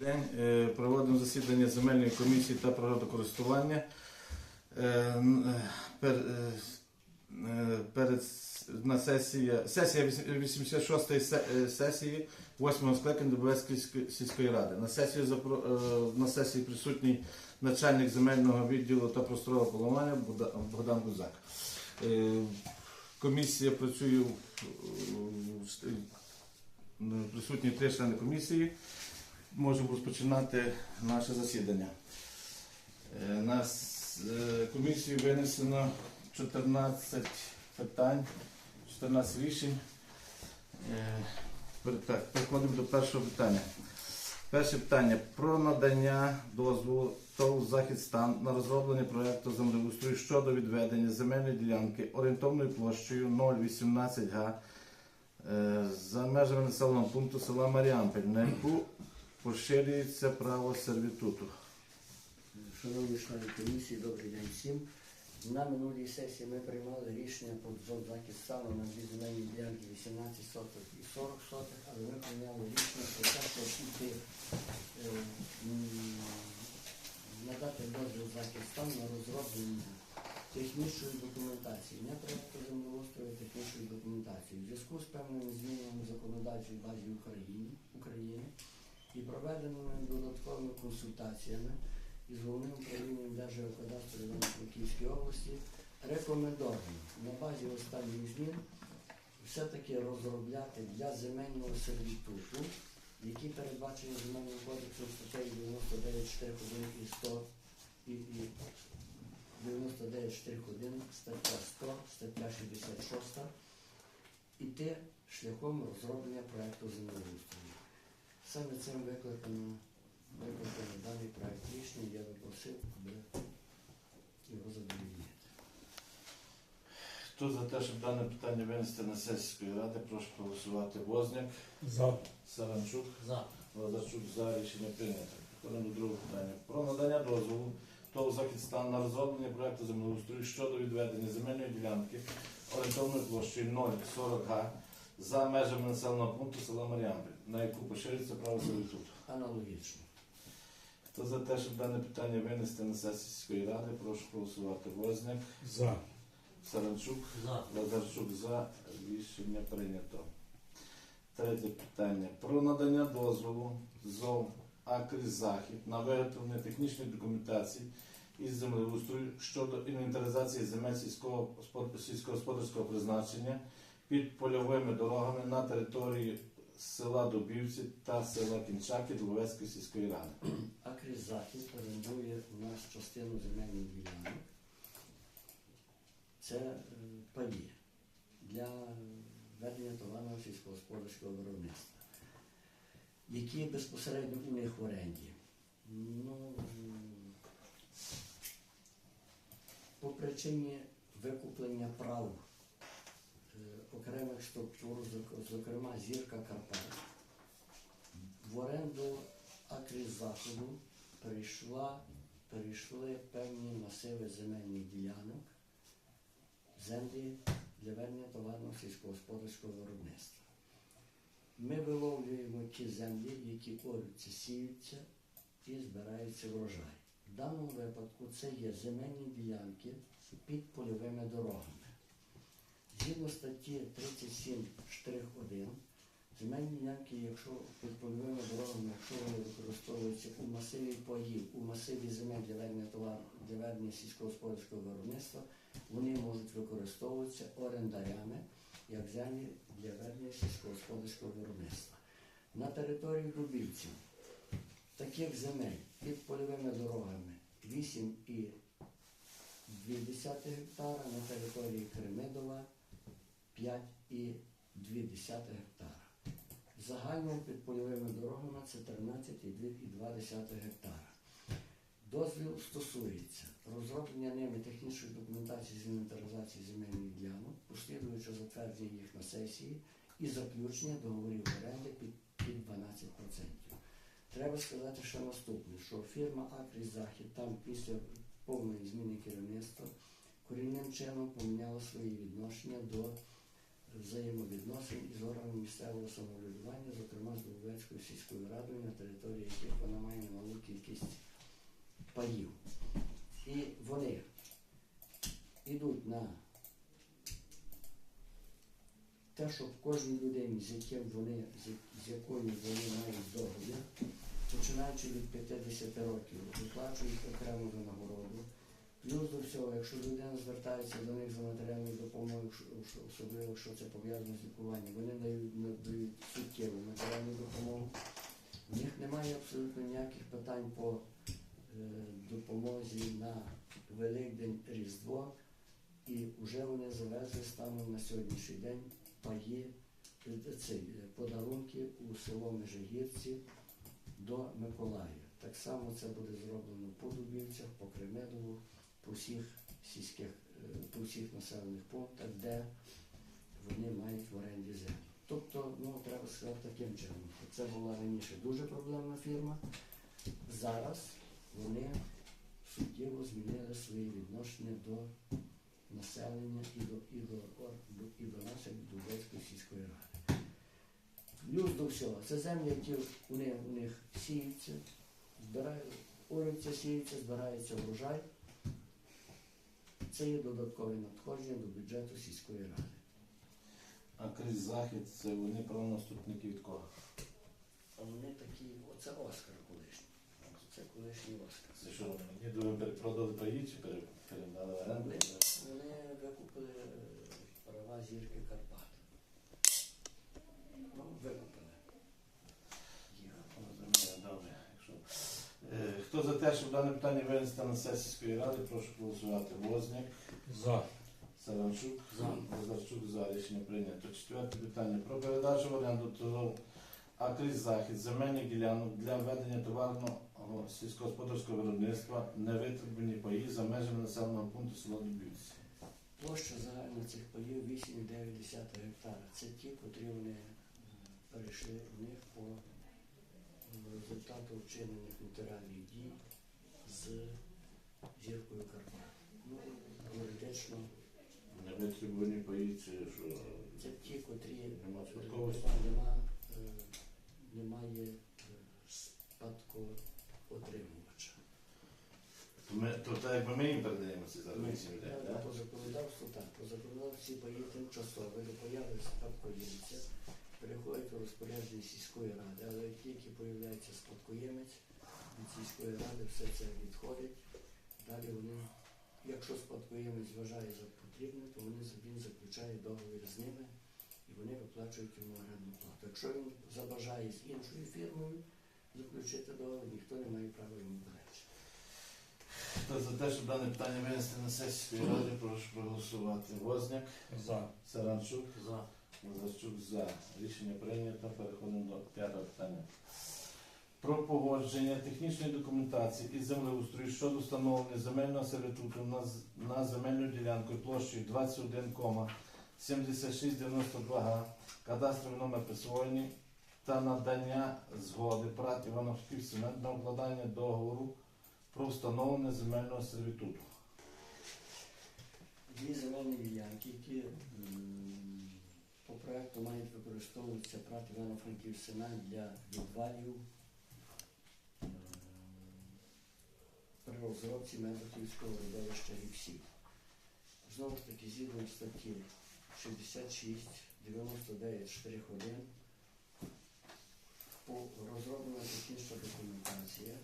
День е, проводимо засідання земельної комісії та природокористування. Е, е, е, е, Перед на сесія, сесія 86-ї е, сесії 8-го скликання Дубовецької сільської- ради. На сесії, е, на сесії присутній начальник земельного відділу та просторового планування Богдан Гузак. Е, Комісія працює, присутні три члени комісії можемо розпочинати наше засідання. Е, На е, комісію винесено 14 питань, 14 рішень. Е, Так, переходимо до першого питання. Перше питання про надання дозволу ТОВ «Захід стан» на розроблення проєкту землеустрою щодо відведення земельної ділянки орієнтовною площею 0,18 га за межами населеного пункту села Маріампель, на яку поширюється право сервітуту. Шановні члени комісії, добрий день всім. На минулій сесії ми приймали рішення про зон захист на дві земельні ділянки 18 соток і 40 соток, але ми прийняли рішення про те, щоб іти, е, надати дозвіл захист на розроблення технічної документації, не проєкту землеустрою, технічної документації. В зв'язку з певними змінами в законодавчій базі України, України і проведеними додатковими консультаціями із головним управлінням Держгеокадастру Івано-Франківської області рекомендовано на базі останніх змін все-таки розробляти для земельного сервітуту, які передбачені земельним кодексом статтею 99 штрих 1 і 100 і, і 99 1, стаття 100, стаття 66, іти шляхом розроблення проекту землеустрою. Саме цим викликано викликано даний проект рішення, я би просив, аби його задовільнити. Хто за те, щоб дане питання винести на сесійської ради, прошу проголосувати. Возняк, За. Саранчук, За. Лазарчук за рішення прийнято. Переходимо до другого питання. Про надання дозволу ТОВ «Захід стан» на розроблення проекту землеустрою щодо відведення земельної ділянки орієнтовною площею 0,40 га за межами населеного пункту села Маріампель, на яку поширюється право сервітуту. Аналогічно. Хто за те, щоб дане питання винести на сесію сільської ради, прошу голосувати. Возняк, За. Саранчук, За. Лазарчук за рішення прийнято. Третє питання. Про надання дозволу ЗОВ Акрі Захід на виготовлення технічної документації із землеустрою щодо інвентаризації земель сільського господ- сільськогосподарського призначення під польовими дорогами на території села Дубівці та села Кінчаки Дубовецької сільської ради. Акріс Захід орендує у нас частину земельних ділянок. Це е, для ведення товарного сільськогосподарського виробництва, які безпосередньо у них в оренді. Ну, по причині викуплення прав е, окремих структур, зокрема зірка Карпат, в оренду Акріс Заходу перейшла, перейшли певні масиви земельних ділянок, землі для ведення товарного сільськогосподарського виробництва. Ми виловлюємо ті землі, які орються, сіються і збирається врожай. В даному випадку це є земельні ділянки під польовими дорогами. Згідно статті 37 штрих 1, земельні ділянки, якщо під польовими дорогами, якщо вони використовуються у масиві паїв, у масиві земель для ведення товару, для сільськогосподарського виробництва, вони можуть використовуватися орендарями як землі для ведення сільськогосподарського виробництва. На території Дубівців таких земель під польовими дорогами 8,2 гектара, на території Кремидова 5,2 гектара. Загально під польовими дорогами це 13,2 гектара. Дозвіл стосується розроблення ними технічної документації з інвентаризації земельних ділянок, послідуючи затвердження їх на сесії і заключення договорів оренди під, під 12%. Треба сказати, що наступне, що фірма Акрі Захід там після повної зміни керівництва корінним чином поміняла свої відношення до взаємовідносин із органами місцевого самоврядування, зокрема з Дубовецькою сільською радою, на території яких вона має немалу кількість паїв. І вони йдуть на те, щоб кожній людині, з яким вони, з, якою вони мають договір, починаючи від 50 років, виплачують окрему винагороду. Плюс до всього, якщо людина звертається до них за матеріальною допомогою, особливо якщо це пов'язано з лікуванням, вони дають, надають суттєву матеріальну допомогу. У них немає абсолютно ніяких питань по е, допомозі на Великдень Різдво, і вже вони завезли станом на сьогоднішній день паї, ці, подарунки у село Межигірці до Миколая. Так само це буде зроблено по Дубівцях, по Кремедову, по всіх сільських, е, по всіх населених пунктах, де вони мають в оренді землю. Тобто, ну треба сказати таким чином, це була раніше дуже проблемна фірма. Зараз вони суттєво змінили свої відношення до населення і до, і до, і до нас, Дубецької сільської ради. Плюс до всього, це землі, які у них, у них сіються, збирають, орються, сіються, збирається врожай. Це є додаткове надходження до бюджету сільської ради. А крізь захід це вони правонаступники від кого? А вони такі, оце Оскар колишній. Це колишній Оскар. Це що вони думаю, продали паї чи передали оренду? Вони, викупили е, права зірки Карпат. Ну, викупили. Їх. Розумію, добре. Якщо... Е, Хто за те, щоб дане питання винести на сесію сільської ради, прошу голосувати. Возняк, За. Саранчук, За. Лазарчук за рішення прийнято. Четверте питання про передачу в оренду ТОВ Акрізь Захід земельних ділянок для ведення товарного сільськогосподарського виробництва невитребувані паї за межами населеного пункту села Дубівці. Площа загальна цих паїв 8,9 гектара. Це ті, котрі вони е, перейшли в них по результату вчинених нотаріальних дій з зіркою Карпат. Ну, юридично Невитребувані паї це що? це ті, котрі Нема е, нема, е, немає спадкоотримувача. То так якби ми їм передаємо ці вісім людей. По законодавству так, по законодавству всі паї тимчасові, до появи спадкоємця, переходять у розпорядження сільської ради, але як тільки появляється спадкоємець від сільської ради, все це відходить. Далі вони, якщо спадкоємець вважає за потрібне, то вони, він заключає договір з ними і вони виплачують йому орендну плату. Якщо він забажає з іншою фірмою заключити договір, ніхто не має права йому перечити. Хто за те, щоб дане питання винести на сесію ради, прошу проголосувати. Возняк, За. Саранчук, За. Лазарчук за. Рішення прийнято. Переходимо до п'ятого питання. Про погодження технічної документації із землеустрою щодо встановлення земельного сервітуту на, на земельну ділянку площею 21,7692 га, кадастровий номер присвоєний та надання згоди ПРАТ Івано-Франківський цемент на укладання договору про встановлення земельного сервітуту. Дві земельні ділянки, які по проекту мають використовуватися прати Івано-Франків Сенат для відвалів е, при розробці Медохівського родовища гіпсів. Знову ж таки, згідно статті 66, 99, штрих 1, по розроблена технічна документація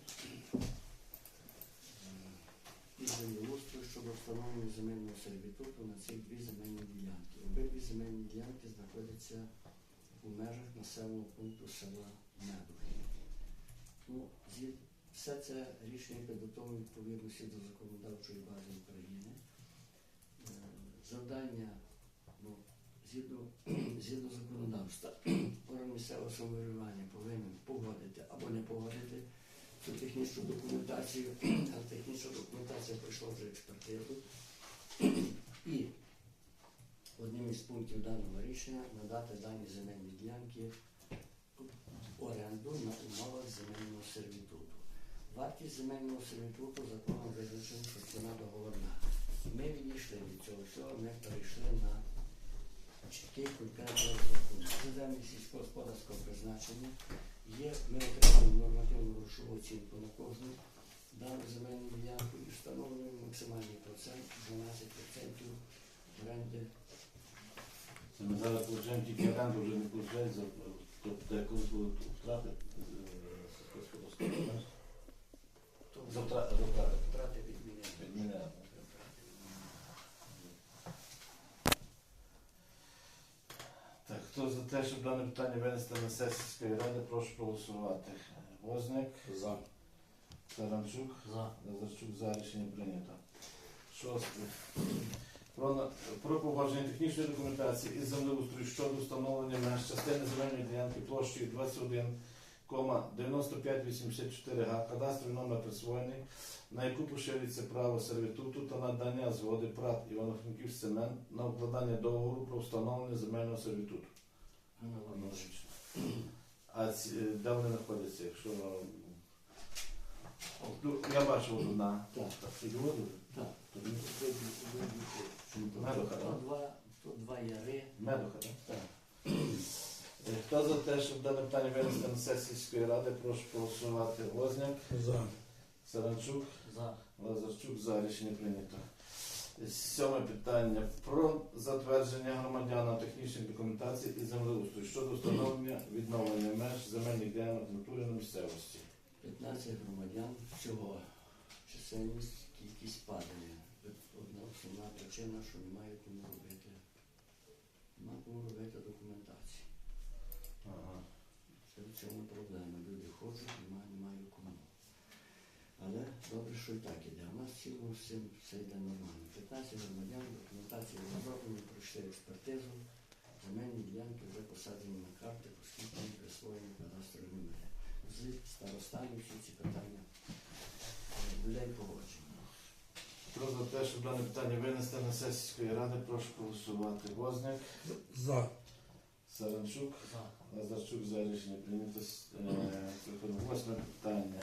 і землеустрою щодо встановлення земельного сервітуту на ці дві земельні ділянки. Обидві земельні ділянки знаходяться у межах населеного пункту села Медухи. Ну, все це рішення підготовлено відповідності до законодавчої бази України. Е, Завдання, ну, згідно, згідно законодавства, орган місцевого самоврядування повинен погодити або не погодити цю технічну документацію, а технічна документація пройшла вже експертизу. І одним із пунктів даного рішення надати дані земельні ділянки оренду на умовах земельного сервітуту. Вартість земельного сервітуту законом визначено, що ціна договорна. Ми відійшли від цього всього, ми перейшли на чіткий конкретний розрахунок. Це землі сільськогосподарського призначення. Є, ми отримали нормативну грошову оцінку на кожну дану земельну ділянку і встановлюємо максимальний процент 12% оренди. Це ми зараз получаємо тільки оренду, вже не получають за тобто якусь втрати е, сільськогосподарського. Тобто За втрати, за втрати. втрати відміняємо. Відміняємо. Так, хто за те, щоб дане питання винести на сесію сільської ради, прошу проголосувати. Возник, За. Таранчук, За. Лазарчук за рішення прийнято. Шосте. Про, на- про погодження технічної документації із землеустрою щодо встановлення меж частини земельної ділянки площею 21,9584 га, кадастровий номер присвоєний, на яку поширюється право сервітуту та надання згоди ПРАТ Івано-Франківськ Цемент на укладання договору про встановлення земельного сервітуту. Аналогічно. А ці, е, де вони знаходяться, якщо. Ну, я бачив одна. Так. Так. Тут Медоха, так? два, тут два яри. Медоха, так? Так. Хто за те, щоб дане питання винести на сесію сільської ради, прошу проголосувати. Возняк, За. Саранчук, За. Лазарчук за рішення прийнято. Сьоме питання про затвердження громадянам технічних документацій і землеустрою щодо встановлення відновлення меж земельних ділянок в натурі на місцевості. 15 громадян всього. Чисельність, кількість падає. Одна основна причина, що не мають кому робити. Нема кому робити документацію. Ага. Це в цьому проблема. Люди хочуть, немає, немає кому. Але добре, що і так іде. У нас цілому цим все йде нормально. 15 громадян, документація розроблені, пройшли експертизу. Земельні ділянки вже посаджені на карти, оскільки їм присвоєні кадастрові номери. З старостами всі ці питання е, людей погоджені. Хто за те, щоб дане питання винести на сесію сільської ради, прошу голосувати. Возняк, За. Саранчук, Лазарчук за рішення прийнято. Е, восьме питання.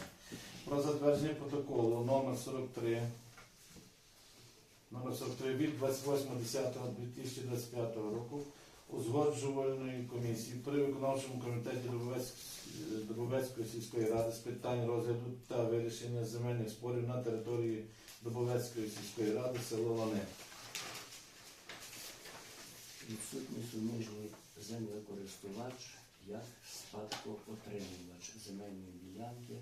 Про затвердження протоколу номер 43 номер 43 від 28.10.2025 року узгоджувальної комісії при виконавчому комітеті Дубовецької- сільської ради з питань розгляду та вирішення земельних спорів на території Дубовецької сільської ради село Лани. Відсутній суміжний землекористувач як спадкоотримувач земельної ділянки, е,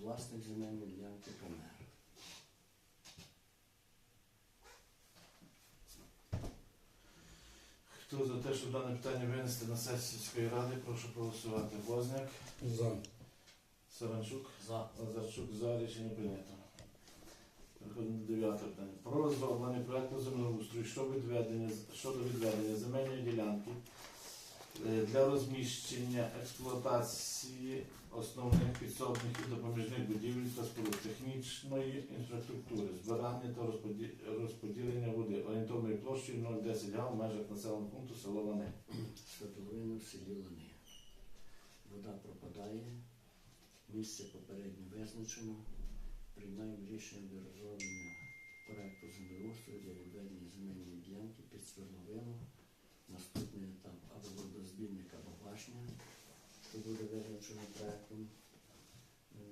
власник земельної ділянки помер. Хто за те, щоб дане питання винести на сесію сільської ради, прошу проголосувати. Возняк, За. Саранчук, За. Лазарчук за рішення прийнято. Переходимо до дев'ятого питання. Про розроблення проєкту землеустрою щодо відведення, щодо відведення земельної ділянки для розміщення експлуатації основних підсобних і допоміжних будівель та споруд технічної інфраструктури, збирання та розподілення води орієнтовною площею 010 га в межах населеного пункту село Лани. Свердловина в селі Лани. Вода пропадає, місце попередньо визначено. Приймаємо рішення для розроблення проекту землеустрою для відведення земельної ділянки під свердловину. Наступний етап або водозбірник, або башня, що буде визначено проектом, е,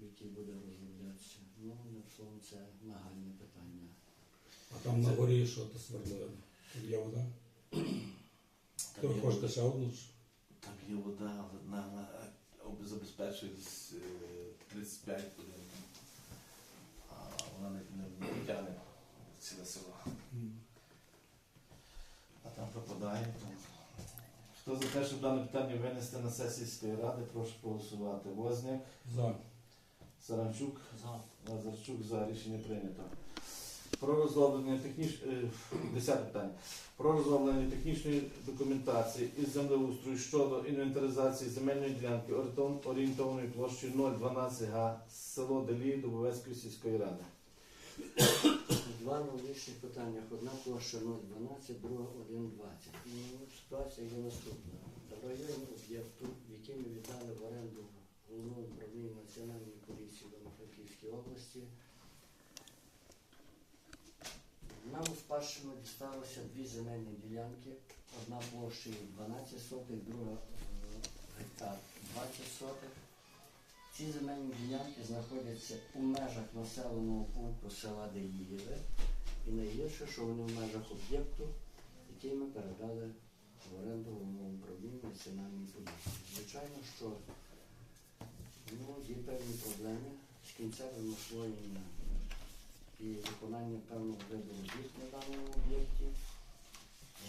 який буде розроблятися. Ну, одним словом, це нагальне питання. А там на горі що то свердловина? Тут є вода? Там є хочете вода- ще одну? Там є вода, але на, на забезпечує е, 35 годин. А вона не, не, не тягне ціле село. А там пропадає. Там. Хто за те, щоб дане питання винести на сесію сільської ради, прошу проголосувати. Возняк, За. Саранчук, За. Лазарчук за рішення прийнято. Про розроблення техніч... е, Десяте питання. Про розроблення технічної документації із землеустрою щодо інвентаризації земельної ділянки орієнтов- орієнтовною площею 012 га село Делії Дубовецької сільської ради. Два аналогічних питання. Одна площа 0,12, друга 1,20. Ну, ситуація є наступна. В районі об'єкту, який ми віддали в оренду головному управлінню Національної поліції в області, нам у спадщину дісталося дві земельні ділянки. Одна площею 12 сотих, друга е, гектар 20 сотих. Ці земельні ділянки знаходяться у межах населеного пункту села Деїве. І найгірше, що вони в межах об'єкту, який ми передали в оренду головному управлінню національної поліції. Звичайно, що ну, є певні проблеми з кінцевим освоєнням і виконання певного виду робіт на даному об'єкті.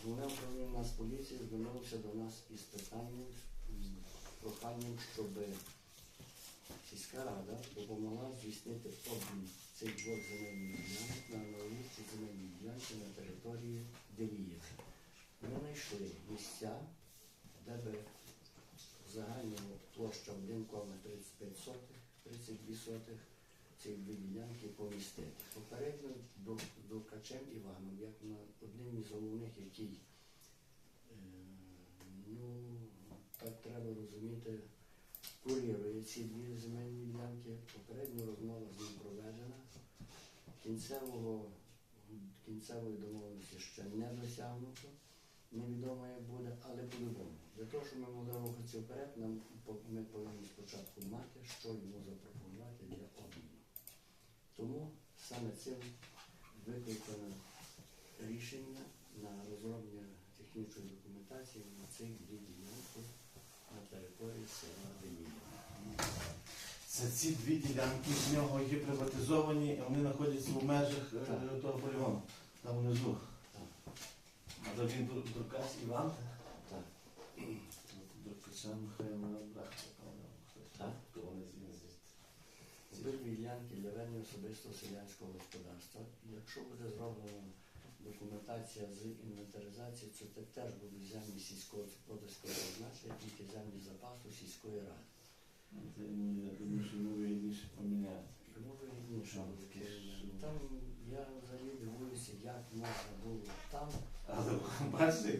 Головне управління Нацполіції звернулося до нас із питанням, проханням, щоб сільська рада допомогла здійснити обмін цих двох земельних ділянок на аналогічні земельні ділянки на території Деліїв. Ми знайшли місця, де би загальна площа 1,35 сотих, 32 сотих ці дві ділянки помістити. Попередньо до, Качем Іваном, як на одним із головних, який, е, ну, так треба розуміти, курірує ці дві земельні ділянки. Попередня розмова з ним проведена. Кінцевого, кінцевої домовленості ще не досягнуто. Невідомо як буде, але по-любому. Для того, щоб ми могли рухатися вперед, нам ми повинні спочатку мати, що йому запропонувати для обміну. Тому саме цим викликано рішення на розроблення технічної документації на цих дві ділянки на території села Деміїв. Це ці дві ділянки з нього є приватизовані, і вони знаходяться в межах е, того полігону, там внизу. А то він Дуркас Іван? Так. Дуркача Михайло Брахта, певно, хтось. Так. То вони звідси. Обидві ділянки для ведення особистого селянського господарства. Якщо буде зроблена документація з інвентаризації, це теж будуть землі сільського господарського призначення, тільки землі запасу сільської ради. Це я думаю, що йому вигідніше поміняти. Йому вигідніше Там я взагалі дивуюся, як можна було там. Але бачите,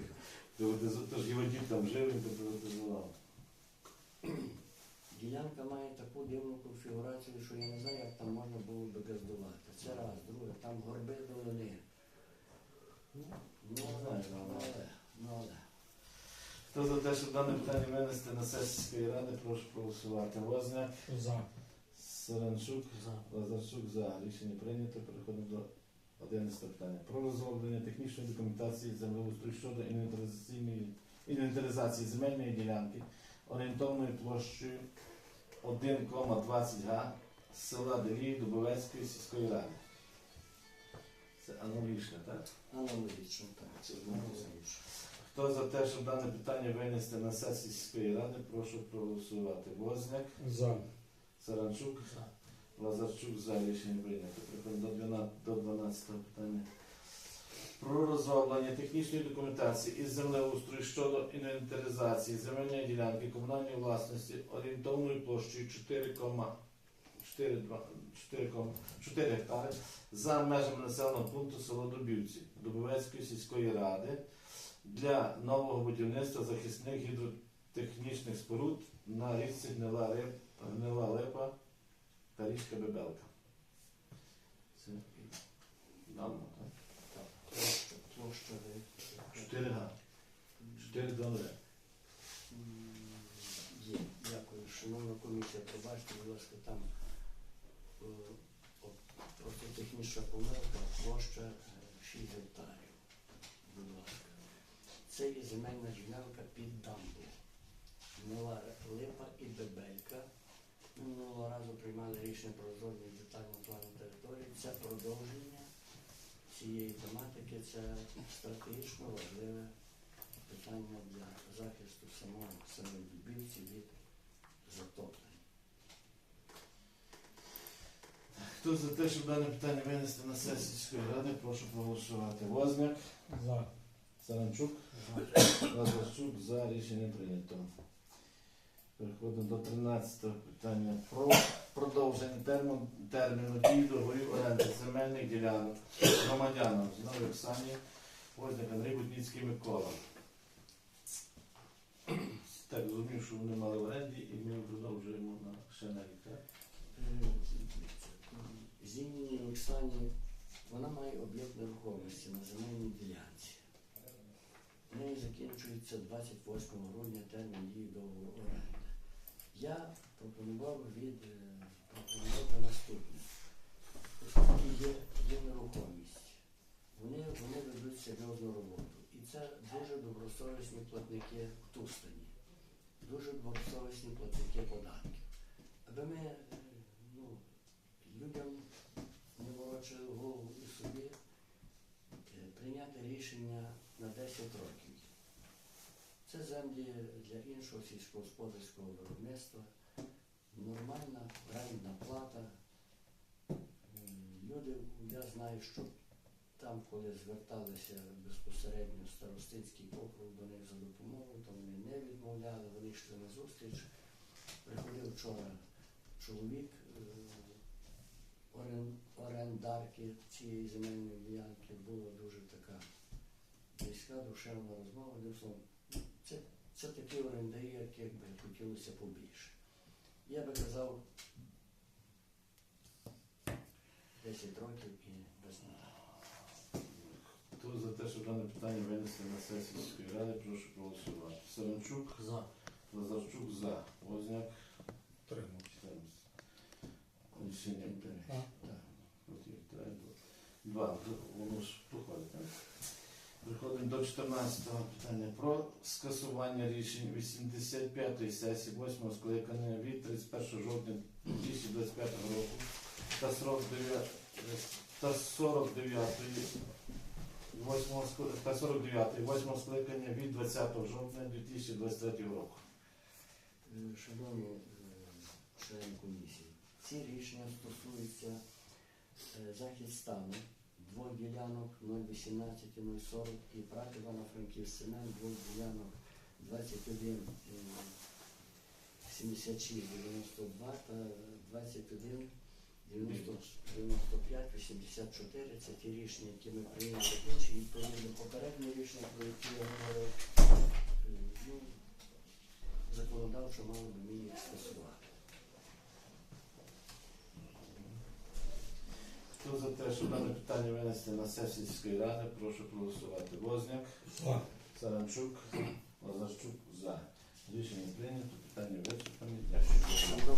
то, то ж його дід там жив, то приватизував. Ділянка має таку дивну конфігурацію, що я не знаю, як там можна було би газдувати. Це раз, друге, там горби долини. Ну, ну, знаю, ну, але, ну, але. Хто за те, щоб дане питання винести на сесію сільської ради, прошу проголосувати. Возняк, За. Саранчук, Лазарчук за. Рішення прийнято. Переходимо до 11 питання. Про розроблення технічної документації землеустрою щодо інвентаризаційної інвентаризації земельної ділянки орієнтовною площею 1,20 га села Делії Дубовецької сільської ради. Це аналогічно, так? Аналогічно, так. Це Аналогічно. Хто за те, щоб дане питання винести на сесію сільської ради, прошу проголосувати. Возняк, За. Саранчук, Лазарчук за рішення прийнято. Приходимо до 12, до 12 питання. Про розроблення технічної документації із землеустрою щодо інвентаризації земельної ділянки комунальної власності орієнтовною площею 4,4 гектари за межами населеного пункту село Дубівці Дубовецької сільської ради для нового будівництва захисних гідротехнічних споруд на річці Гнила, Риб, Гнила Липа та річка Бебелка. Це давно, так? Так. Площа, площа ви- 4 га. 4 долари. Є. Дякую. Шановна комісія, пробачте, будь ласка, там е, от, просто технічна помилка, площа е, 6 гектарів. Будь ласка. Це є земельна ділянка під дамбу. Мила липа і бебелька. Приймали рішення про розроблення детального плану території. Це продовження цієї тематики, це стратегічно важливе питання для захисту самого самої від затоплення. Хто за те, щоб дане питання винести на сесію сільської ради, прошу проголосувати. Возняк, За. Саранчук, Лазарчук за рішення прийнято. Переходимо до 13 питання про продовження терміну, терміну дії договорів оренди земельних ділянок громадянам знову Оксані, Возняк Андрій Будніцький Микола. Так, розумію, що вони мали в оренді і ми продовжуємо на ще на рік, так? Е, Оксані Вона має об'єкт нерухомості на земельній ділянці. В неї закінчується 28 грудня термін дії договору оренди. Я пропонував від е, пропонував би наступне. Оскільки є, є нерухомість, вони, вони ведуть серйозну роботу. І це дуже добросовісні платники в Тустані, дуже добросовісні платники податків. Аби ми е, ну, людям не ворочили голову і собі е, прийняти рішення на 10 років. Це землі для іншого сільськогосподарського виробництва, нормальна орендна плата. Люди, я знаю, що там, коли зверталися безпосередньо в старостинський округ до них за допомогою, то вони не відмовляли, вони йшли на зустріч. Приходив вчора чоловік е, орендарки цієї земельної ділянки, була дуже така близька, душевна розмова. Словом, це, такі орендарі, яких би хотілося побільше. Я би казав 10 років і без надалі. Хто за те, щоб дане питання винести на сесію міської ради, прошу проголосувати. Саранчук, За. Лазарчук за. Возняк, Тримав. Чотирнадцять. Рішення прийнято. Так. От є, так, Два. Воно ж проходить, так? Переходимо до 14-го питання про скасування рішень 85-ї сесії 8-го скликання від 31 жовтня 2025 року та 49 та 49-ї 8 та 49 8 скликання від 20 жовтня 2023 року. Е, Шановні е, члени комісії, ці рішення стосуються е, захід стану двох ділянок 018 і 040 і прав Івана Франківськина двох ділянок 21 е, 76 92 та 21 90 95 84. Це ті рішення, які ми прийняли інші, відповідно попередні рішення, про які я говорив. Е, ну, законодавчо мало би мені скасувати. Хто за те, щоб дане питання винести на сесію сільської ради, прошу проголосувати. Возняк, За. Саранчук, Лазарчук за. Рішення прийнято, питання вичерпані. Дякую.